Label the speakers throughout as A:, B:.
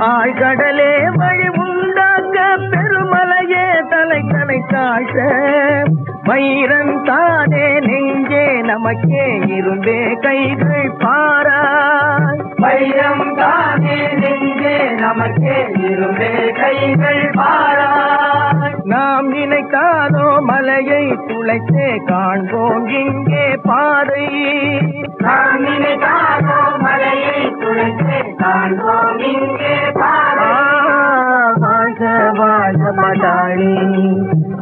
A: ஆழ்கடலே வழி உண்டாக்க பெருமலையே தலை தலை காட்ட வைரன் தானே நெஞ்சே நமக்கே இருந்தே கைகள் பாராய்.
B: வைரம் தானே நெஞ்சே நமக்கே இருந்தே கைகள் பாராய்
A: நாம் நினைத்தாலோ மலையை துளைத்தே காண்போம் இங்கே பாதை.
B: நாம் நினைத்தாரோ மலையை துளைத்தே காண்போம் இங்கே பாராய்
A: வாழ்க வாழ்க பட்டாளி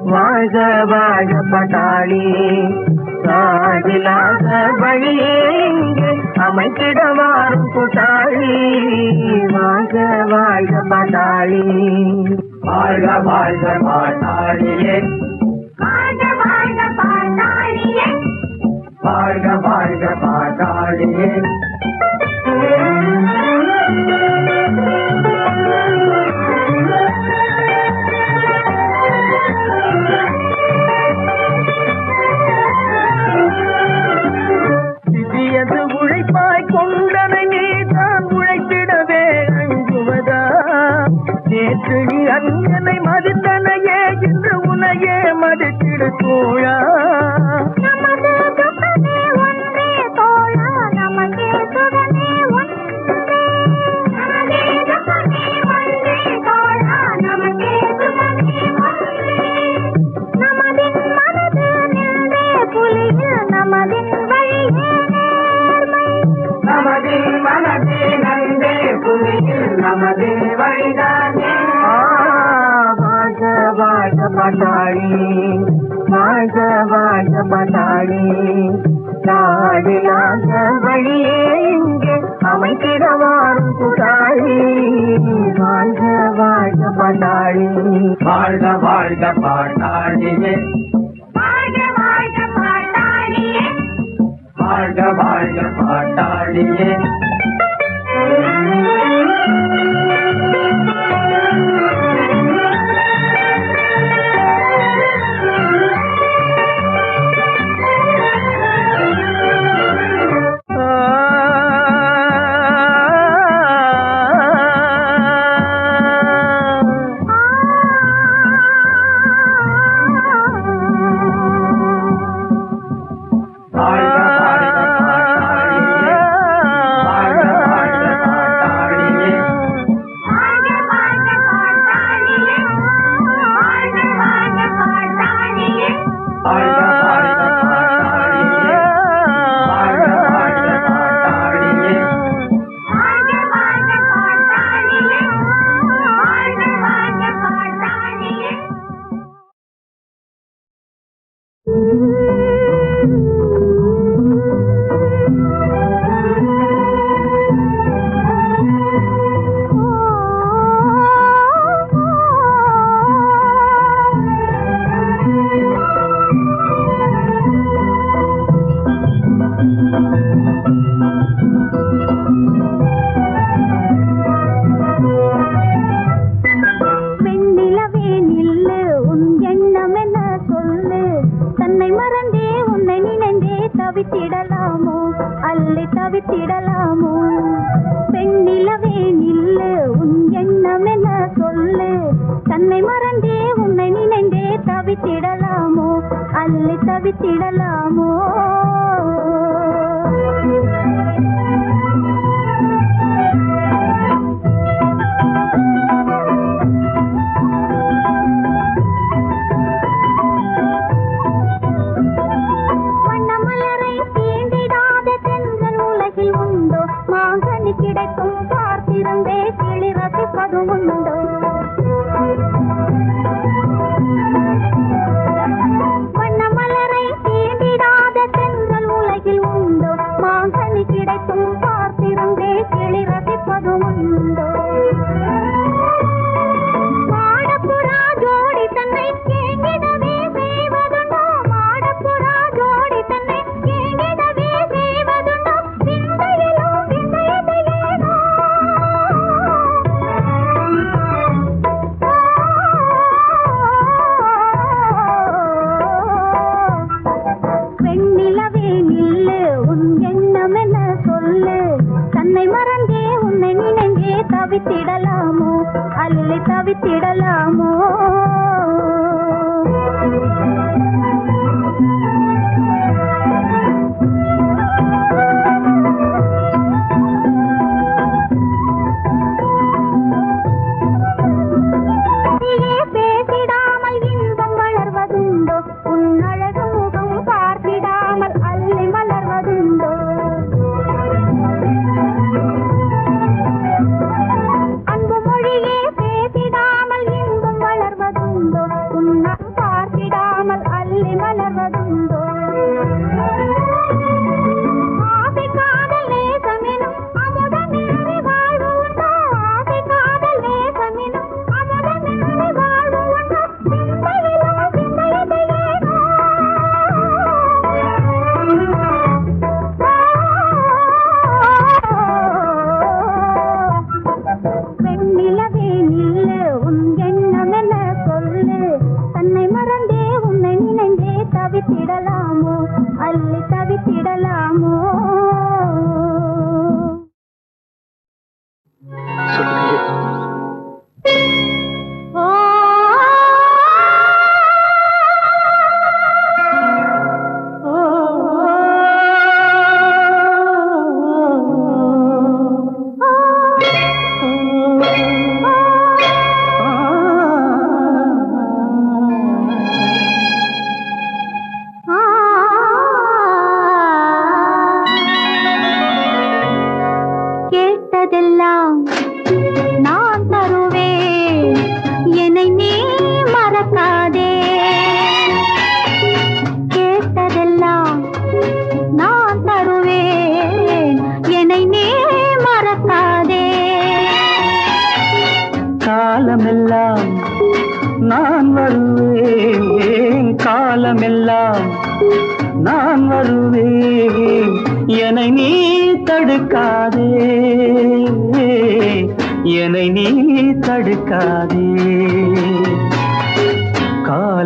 A: வாழ்க வாழ்க பட்டாளி சாதிலாக வழியே இங்கே அமைத்திடவாரும் கூட்டாளி வாழ்க வாழ்க பட்டாளி
B: வாழ்க வாழ்க பாட்டாளியே
C: வாழ்க வாழ்க பாட்டாளியே
B: வாழ்க வாழ்க
A: பட்டாளி வாழ்க வாழ்க
B: பாட்டாளியே
C: வாழ்க வாழ்க பாட்டாளியே தவித்திடலாமோ? அல்லி தவித்திடலாமோ? பெண்ணிலவே நில்லு உன் எண்ணம் என சொல்லு? தன்னை மறந்தே உன்னை நினைந்தே தவித்திடலாமோ? அல்லி தவித்திடலாமோ?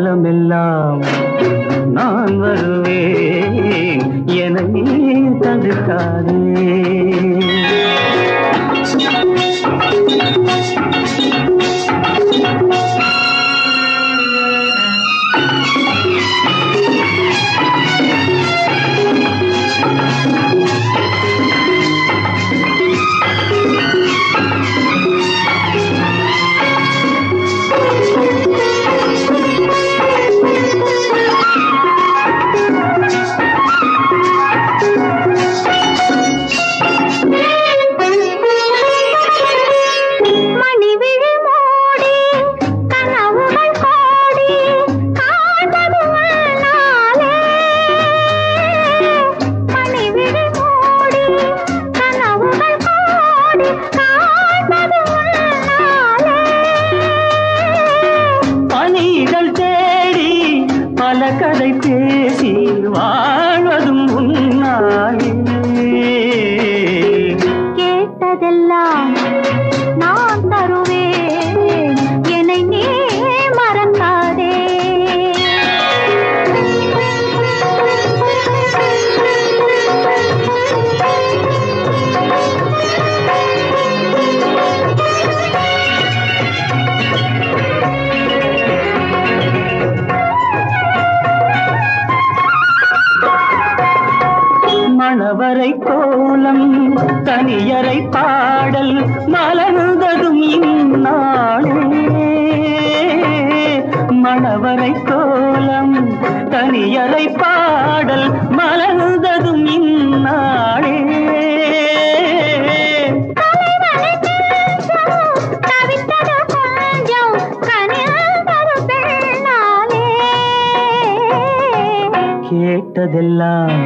D: காலமெல்லாம் நான் வருவேன். என்னை தடுக்காதே. தனியறை கோலம் தனியறை பாடல் மலர்ந்ததும் இந்நாளே. மணவரை கோலம் தனியறை பாடல் மலர்ந்ததும் இந்நாளே. கேட்டதெல்லாம்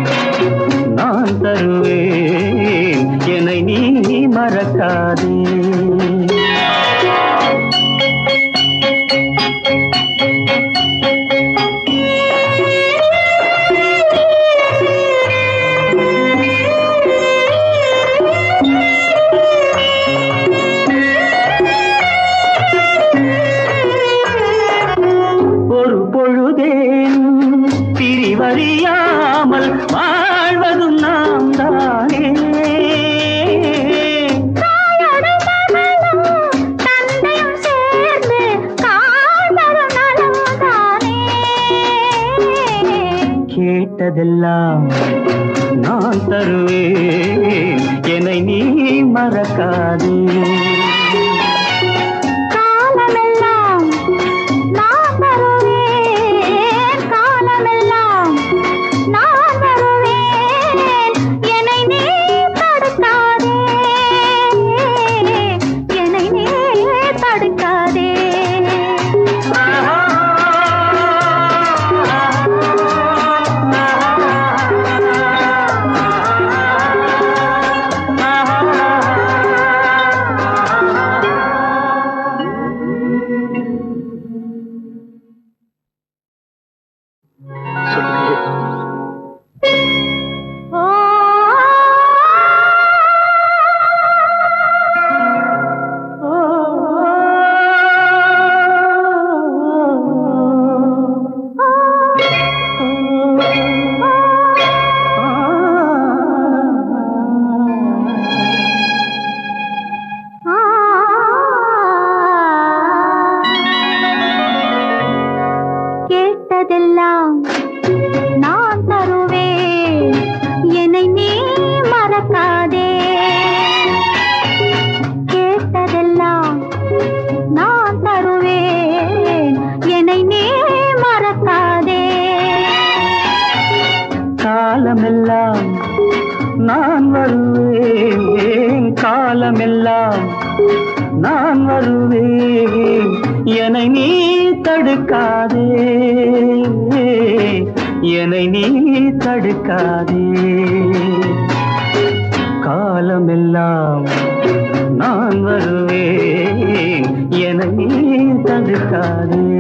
D: நான் தருவேன். என்னை நீ மறக்காதே.
C: thank you என்னை நீ
D: தடுக்காதே. என்னை நீ தடுக்காதே.
C: காலமெல்லாம் நான் வருவேன். என்னை நீ தடுக்காதே.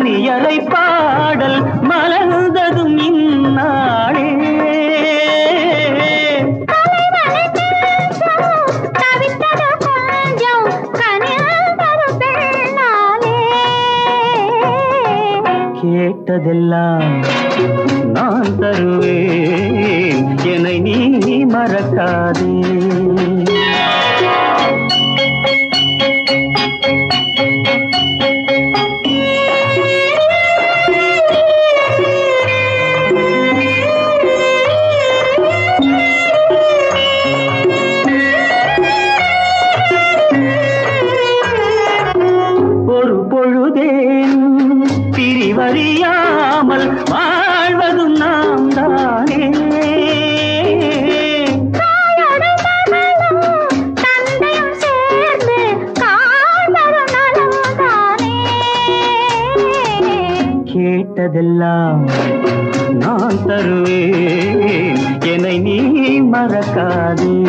C: மணியலை பாடல் மலர்ந்ததும் இந்நாளே.
D: கேட்டதெல்லாம் நான் தருவேன். என்னை நீ மறக்காதே.
C: கேட்டதெல்லாம் நான் தருவேன். என்னை நீ மறக்காதே.